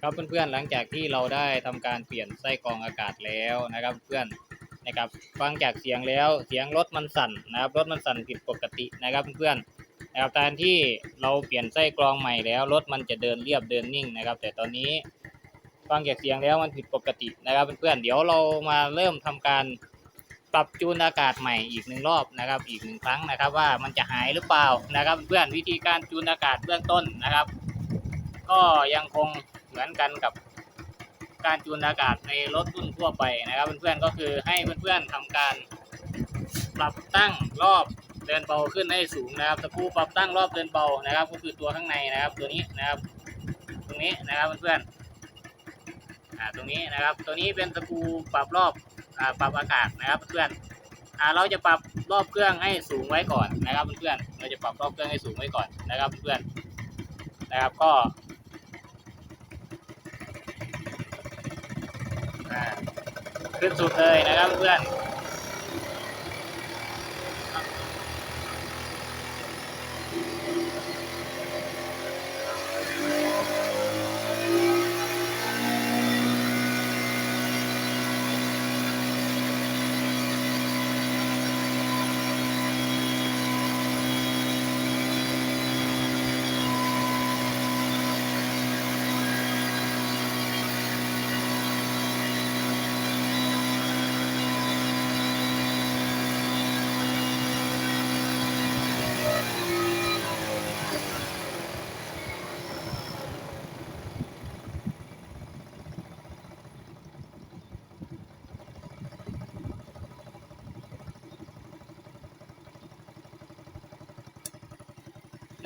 ครับเพื่อนๆหลังจากที่เราได้ทำการเปลี่ยนไส้กรองอากาศแล้วนะครับ เพื่อนนะครับฟังจากเสียงแล้วเสียงรถมันสั่นนะครับรถมันสั่นผิดปกตินะครับเพื่อนๆนะครับการที่เราเปลี่ยนไส้กรองใหม่แล้วรถมันจะเดินเรียบเดินนิ่งนะครับ แต่ตอนนี้ฟังจากเสียงแล้วมันผิดปกตินะครับเพื่อนๆเดี๋ยวเรามาเริ่มทำการปรับจูนอากาศใหม่อีกหนึ่งรอบนะครับ อีกหนึ่งครั้งนะครับ ว่ามันจะหายหรือเปล่านะครับ เพื่อนวิธีการจูนอากาศเบื้องต้นนะครับ ก็ยังคง มือนกันกับการจูนอากาศในรถรุ่นทั่วไปนะครับ เพื่อนๆก็คือให้เพื่อนๆทำการปรับตั้งรอบเดินเบาขึ้นให้สูงนะครับตะปูปรับตั้งรอบเดินเบานะครับ ก็คือตัวข้างในนะครับ ตัวนี้นะครับ ตรงนี้นะครับเพื่อนๆอ่าตรงนี้นะครับ ตัวนี้เป็นตะปูปรับรอบอ่าปรับอากาศนะครับเพื่อนอ่าเราจะปรับรอบเครื่องให้สูงไว้ก่อนนะครับเพื่อนๆเราจะปรับรอบเครื่องให้สูงไว้ก่อนนะครับเพื่อนนะครับก็ อ่า ขึ้นสุดเลยนะครับเพื่อน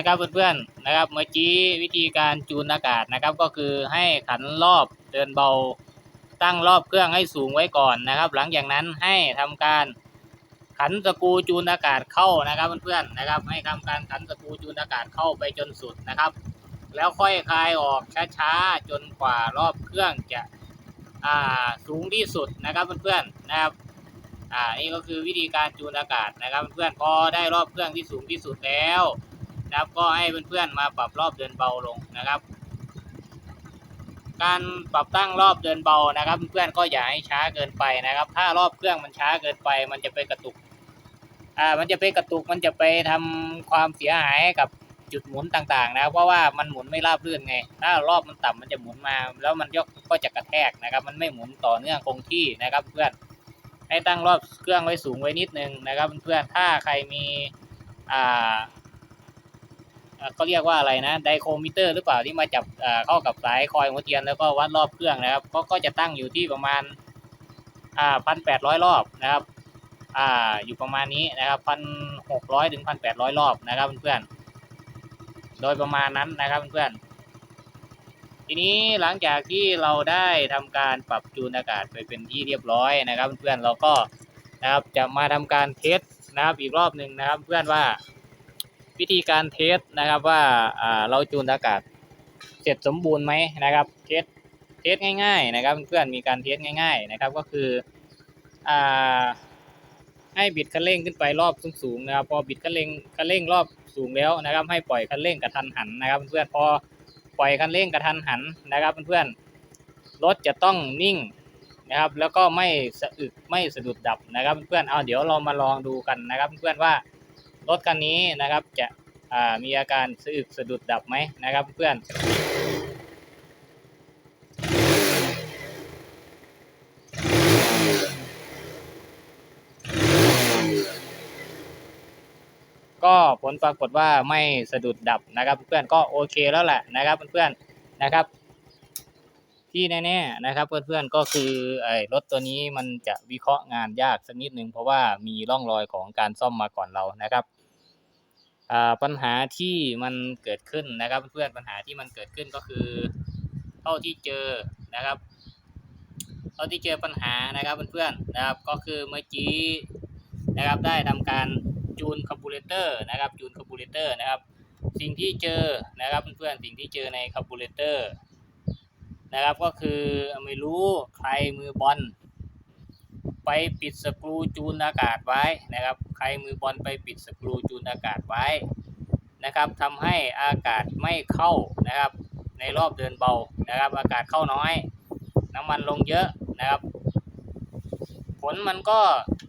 นะครับเพื่อนๆนะครับเมื่อกี้วิธีการจูนอากาศนะครับ ก็คือให้ขันรอบเดินเบา ตั้งรอบเครื่องให้สูงไว้ก่อนนะครับ หลังจากนั้นให้ทำการขันสกูจูนอากาศเข้านะครับเพื่อนๆนะครับ ให้ทำการขันสกูจูนอากาศเข้าไปจนสุดนะครับ แล้วค่อยคลายออกช้าๆจนกว่ารอบเครื่องจะอ่าสูงที่สุดนะครับเพื่อนๆนะครับอ่านี่ก็คือวิธีการจูนอากาศนะครับ เพื่อนๆพอได้รอบเครื่องที่สูงที่สุดแล้ว นะครับ ก็ให้เพื่อนๆมาปรับรอบเดินเบาลงนะครับ การปรับตั้งรอบเดินเบานะครับ เพื่อนๆก็อย่าให้ช้าเกินไปนะครับ ถ้ารอบเครื่องมันช้าเกินไป มันจะไปกระตุกอ่ามันจะไปกระตุกมันจะไปทำความเสียหายกับจุดหมุนต่างๆ นะเพราะว่ามันหมุนไม่ราบรื่นไง ถ้ารอบมันต่ำมันจะหมุนมา แล้วมันยกก็จะกระแทกนะครับ มันไม่หมุนต่อเนื่องคงที่นะครับ เพื่อนให้ตั้งรอบเครื่องไว้สูงไว้นิดนึงนะครับ เพื่อนถ้าใครมีอ่า ก็เรียกว่าอะไรนะไดโคมิเตอร์หรือเปล่าที่มาจับเข้ากับสายคอยหัวเทียนแล้วก็วัดรอบเครื่องนะครับ ก็ก็จะตั้งอยู่ที่ประมาณพันแปดร้อยรอบนะครับอ่าอยู่ประมาณนี้นะครับพันหกร้อยถึงพันแปดร้อยรอบนะครับเพื่อนๆโดยประมาณนั้นนะครับเพื่อนๆทีนี้หลังจากที่เราได้ทำการปรับจูนอากาศไปเป็นที่เรียบร้อยนะครับเพื่อนๆเราก็นะครับจะมาทำการเทสนะครับอีกรอบหนึ่งนะครับเพื่อนว่า วิธีการเทสนะครับว่าเราจูนอากาศเสร็จสมบูรณ์ไหมนะครับเทสเทสง่ายๆนะครับเพื่อนมีการเทสง่าย ๆนะครับก็คืออให้บิดคันเร่งขึ้นไปรอบสูงๆนะครับ พอบิดคันเร่งคันเร่งรอบสูงแล้วนะครับ ให้ปล่อยคันเร่งกระทันหันนะครับ เพื่อนพอปล่อยคันเร่งกระทันหันนะครับเพื่อนรถจะต้องนิ่งนะครับ แล้วก็ไม่สะอึกไม่สะดุดดับนะครับ เพื่อนเอาเดี๋ยวเรามาลองดูกันนะครับ เพื่อนว่า รถคันนี้นะครับจะมีอาการสะอึกสะดุดดับไหมนะครับ เพื่อน ก็ผลปรากฏว่าไม่สะดุดดับนะครับ เพื่อนก็โอเคแล้วแหละนะครับเพื่อนๆนะครับ ที่แน่ๆนะครับเพื่อนๆก็คือไอ้รถตัวนี้มันจะวิเคราะห์งานยากสักนิดนึงเพราะว่ามีร่องรอยของการซ่อมมาก่อนเรานะครับอ่าปัญหาที่มันเกิดขึ้นนะครับเพื่อนปัญหาที่มันเกิดขึ้นก็คือเท่าที่เจอนะครับเท่าที่เจอปัญหานะครับเพื่อนๆนะครับก็คือเมื่อกี้นะครับได้ทำการจูนคาร์บูเรเตอร์นะครับจูนคาร์บูเรเตอร์นะครับสิ่งที่เจอนะครับเพื่อนๆสิ่งที่เจอในคาร์บูเรเตอร์ นะครับก็คือไม่รู้ใครมือบอลไปปิดสกรูจูนอากาศไว้นะครับ ใครมือบอลไปปิดสกรูจูนอากาศไว้นะครับทำให้อากาศไม่เข้านะครับ ในรอบเดินเบานะครับ อากาศเข้าน้อย น้ำมันลงเยอะนะครับ ผลมันก็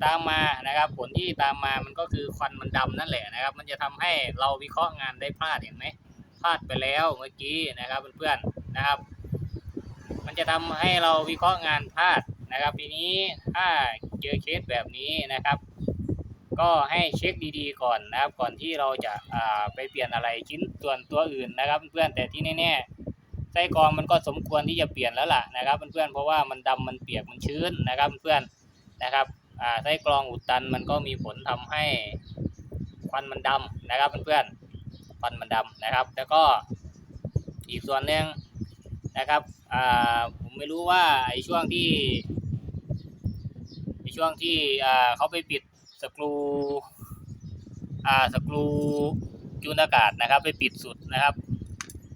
ตามมานะครับ ผลที่ตามมามันก็คือควันมันดำนั่นแหละนะครับ มันจะทำให้เราวิเคราะห์งานได้พลาดเห็นไหมพลาดไปแล้วเมื่อกี้นะครับเพื่อนๆนะครับ มันจะทำให้เราวิเคราะห์งานพลาดนะครับ ทีนี้ถ้าเจอเคสแบบนี้นะครับ ก็ให้เช็คดีๆก่อนนะครับ ก่อนที่เราจะาไปเปลี่ยนอะไรชิ้นส่วนตัวอื่นนะครับ เพื่อนแต่ที่แน่ๆไส้กรองมันก็สมควรที่จะเปลี่ยนแล้วล่ะนะครับ เพื่อนๆเพราะว่ามันดำมันเปียกมันชื้นนะครับ เพื่อนนะครับไส้กรองอุดตันมันก็มีผลทำให้ควันมันดำนะครับ เพื่อนๆควันมันดำนะครับ แล้วก็อีกส่วนหนึ่ง นะครับผมไม่รู้ว่าไอ้ช่วงที่ไอ้ช่วงที่เขาไปปิดสกรูสกรูจูนอากาศนะครับ ไปปิดสุดนะครับ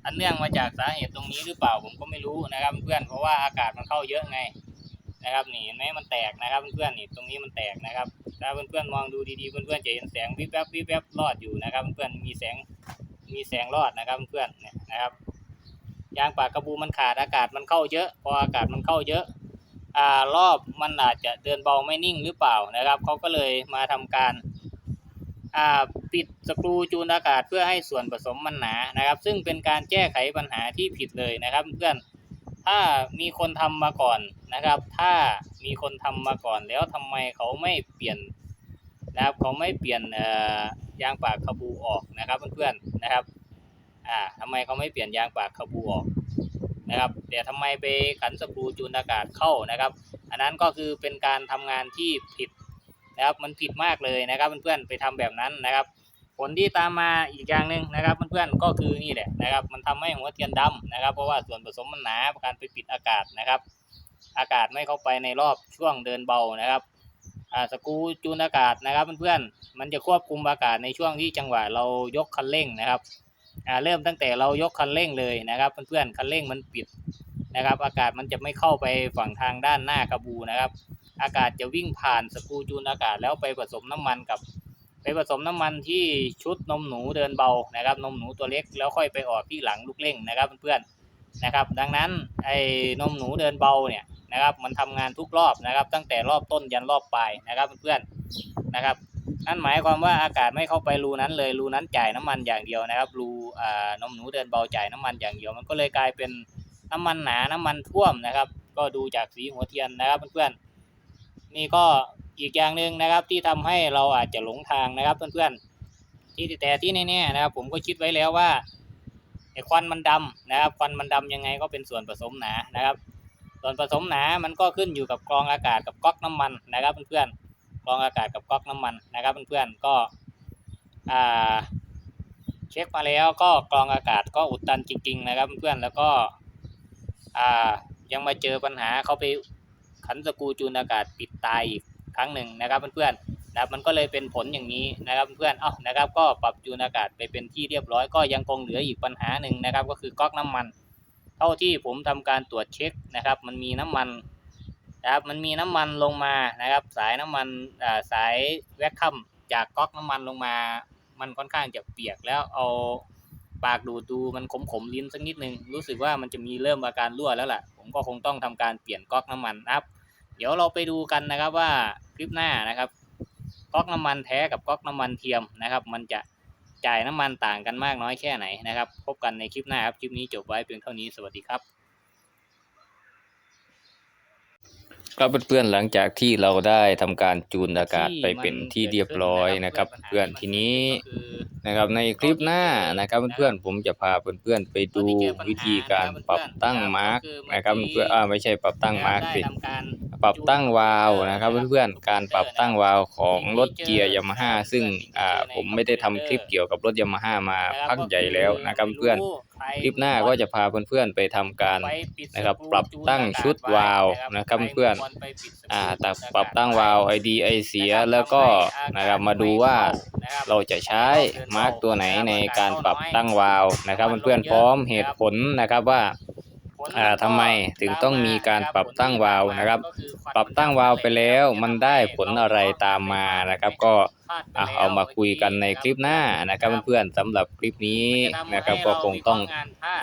อันเนื่องมาจากสาเหตุตรงนี้หรือเปล่าผมก็ไม่รู้นะครับ เพื่อนเพราะว่าอากาศมันเข้าเยอะไงนะครับนี่เห็นไหมมันแตกนะครับเพื่อนๆนี่ตรงนี้มันแตกนะครับถ้าเพื่อนๆมองดูดีๆเพื่อนๆจะเห็นแสงวิบแวบวิบแวบรอดอยู่นะครับ เพื่อนๆมีแสงมีแสงรอดนะครับเพื่อนๆเนี่ยนะครับ ยางปากกระบูมันขาดอากาศมันเข้าเยอะ พออากาศมันเข้าเยอะอ่ารอบมันอาจจะเดินเบาไม่นิ่งหรือเปล่านะครับเขาก็เลยมาทำการอ่าปิดสกรูจูนอากาศเพื่อให้ส่วนผสมมันหนานะครับ ซึ่งเป็นการแก้ไขปัญหาที่ผิดเลยนะครับเพื่อนถ้ามีคนทำมาก่อนนะครับ ถ้ามีคนทำมาก่อนแล้วทำไมเขาไม่เปลี่ยนนะครับเขาไม่เปลี่ยนยางปากคาบูออกนะครับเพื่อนๆนะครับ อ่าทำไมเขาไม่เปลี่ยนยางปากคาบูออกนะครับแต่ทำไมไปขันสกรูจูนอากาศเข้านะครับ อันนั้นก็คือเป็นการทำงานที่ผิดนะครับมันผิดมากเลยนะครับเพื่อนๆไปทำแบบนั้นนะครับ ผลที่ตามมาอีกอย่างหนึ่งนะครับเพื่อนๆก็คือนี่แหละนะครับ มันทำให้หัวเทียนดำนะครับ เพราะว่าส่วนผสมมันหนาการไปปิดอากาศนะครับ อากาศไม่เข้าไปในรอบช่วงเดินเบานะครับสกรูจูนอากาศนะครับเพื่อนๆมันจะควบคุมอากาศในช่วงที่จังหวะเรายกคันเร่งนะครับ เริ่มตั้งแต่เรายกคันเร่งเลยนะครับ เพื่อนๆคันเร่งมันปิดนะครับ อากาศมันจะไม่เข้าไปฝั่งทางด้านหน้ากระบูนะครับ อากาศจะวิ่งผ่านสกูจูนอากาศแล้วไปผสมน้ำมันกับ ไปผสมน้ำมันที่ชุดนมหนูเดินเบานะครับ นมหนูตัวเล็กแล้วค่อยไปออกที่หลังลูกเร่งนะครับเพื่อนๆนะครับ ดังนั้นไอ้นมหนูเดินเบาเนี่ยนะครับ มันทำงานทุกรอบนะครับ ตั้งแต่รอบต้นยันรอบปลายนะครับเพื่อนๆนะครับ นั่นหมายความว่าอากาศไม่เข้าไปรูนั้นเลยรูนั้นจ่ายน้ำมันอย่างเดียวนะครับรูอ่านมหนูเดินเบาจ่ายน้ำมันอย่างเดียว มันก็เลยกลายเป็นน้ำมันหนาน้ำมันท่วมนะครับ ก็ดูจากสีหัวเทียนนะครับเพื่อนๆนี่ก็อีกอย่างหนึ่งนะครับที่ทำให้เราอาจจะหลงทางนะครับ เพื่อนๆที่แต่ที่แน่ๆนะครับ ผมก็คิดไว้แล้วว่าไอ้ควันมันดำนะครับควันมันดำยังไงก็เป็นส่วนผสมหนานะครับ ส่วนผสมหนามันก็ขึ้นอยู่กับกรองอากาศกับก๊อกน้ำมันนะครับเพื่อนๆ กรองอากาศกับก๊อกน้ำมันนะครับเพื่อนๆก็อ่าเช็คมาแล้วก็กรองอากาศก็อุดตันจริง ๆ นะครับเพื่อนๆแล้วก็ยังมาเจอปัญหาเขาไปขันสกูจูนอากาศปิดตายอีกครั้งหนึ่งนะครับเพื่อนๆนะครับมันก็เลยเป็นผลอย่างนี้นะครับเพื่อนๆเอ้านะครับก็ปรับจูนอากาศไปเป็นที่เรียบร้อยก็ยังคงเหลืออีกปัญหาหนึ่งนะครับก็คือก๊อกน้ำมัน เท่าที่ผมทำการตรวจเช็คนะครับ มันมีน้ำมัน นะครับ มันมีน้ำมันลงมานะครับ สายน้ำมันสายแวคคัมจากก๊อกน้ำมันลงมา มันค่อนข้างจะเปียกแล้วเอาปากดูดดูมันขมๆลิ้นสักนิดนึงรู้สึกว่ามันจะมีเริ่มอาการรั่วแล้วล่ะ ผมก็คงต้องทำการเปลี่ยนก๊อกน้ำมันนะครับ เดี๋ยวเราไปดูกันนะครับว่าคลิปหน้านะครับ ก๊อกน้ำมันแท้กับก๊อกน้ำมันเทียมนะครับ มันจะจ่ายน้ำมันต่างกันมากน้อยแค่ไหนนะครับ พบกันในคลิปหน้าครับ คลิปนี้จบไว้เพียงเท่านี้สวัสดีครับ ครับเพื่อนๆหลังจากที่เราได้ทำการจูนอากาศไปเป็นที่เรียบร้อยนะครับเพื่อนทีนี้นะครับในคลิปหน้านะครับเพื่อนๆผมจะพาเพื่อนๆไปดูวิธีการปรับตั้งมาร์กนะครับเพื่อนๆอ่าไม่ใช่ปรับตั้งมาร์กสิ ปรับตั้งวาล์วนะครับเพื่อนๆการปรับตั้งวาล์วของรถเกียร์ยามาฮ่าซึ่งอ่าผมไม่ได้ทำคลิปเกี่ยวกับรถยามาฮ่ามาพักใหญ่แล้วนะครับเพื่อนคลิปหน้าก็จะพาเพื่อนๆไปทำการนะครับปรับตั้งชุดวาล์วนะครับเพื่อนอ่าแต่ปรับตั้งวาล์วไอดีไอเสียแล้วก็นะครับมาดูว่าเราจะใช้มาร์กตัวไหนในการปรับตั้งวาล์วนะครับเพื่อนๆพร้อมเหตุผลนะครับว่า อ่าทำไมถึงต้องมีการปรับตั้งวาล์วนะครับ ปรับตั้งวาล์วไปแล้วมันได้ผลอะไรตามมานะครับ ก็อะแล้วเอามาคุยกันในคลิปหน้านะครับเพื่อนๆสำหรับคลิปนี้นะครับก็คงต้อง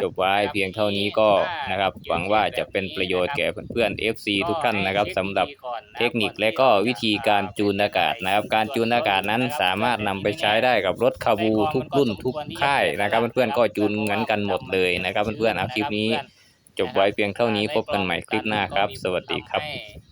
จบไว้เพียงเท่านี้ก็นะครับหวังว่าจะเป็นประโยชน์แก่เพื่อนๆ FC ทุกท่านนะครับสำหรับเทคนิคและก็วิธีการจูนอากาศนะครับ การจูนอากาศนั้นสามารถนำไปใช้ได้กับรถคาบูทุกรุ่นทุกค่ายนะครับเพื่อนๆก็จูนเหมือนกันหมดเลยนะครับเพื่อนๆเอาคลิปนี้ จบไว้เพียงเท่านี้พบกันใหม่คลิปหน้าครับ สวัสดีครับ ทำให้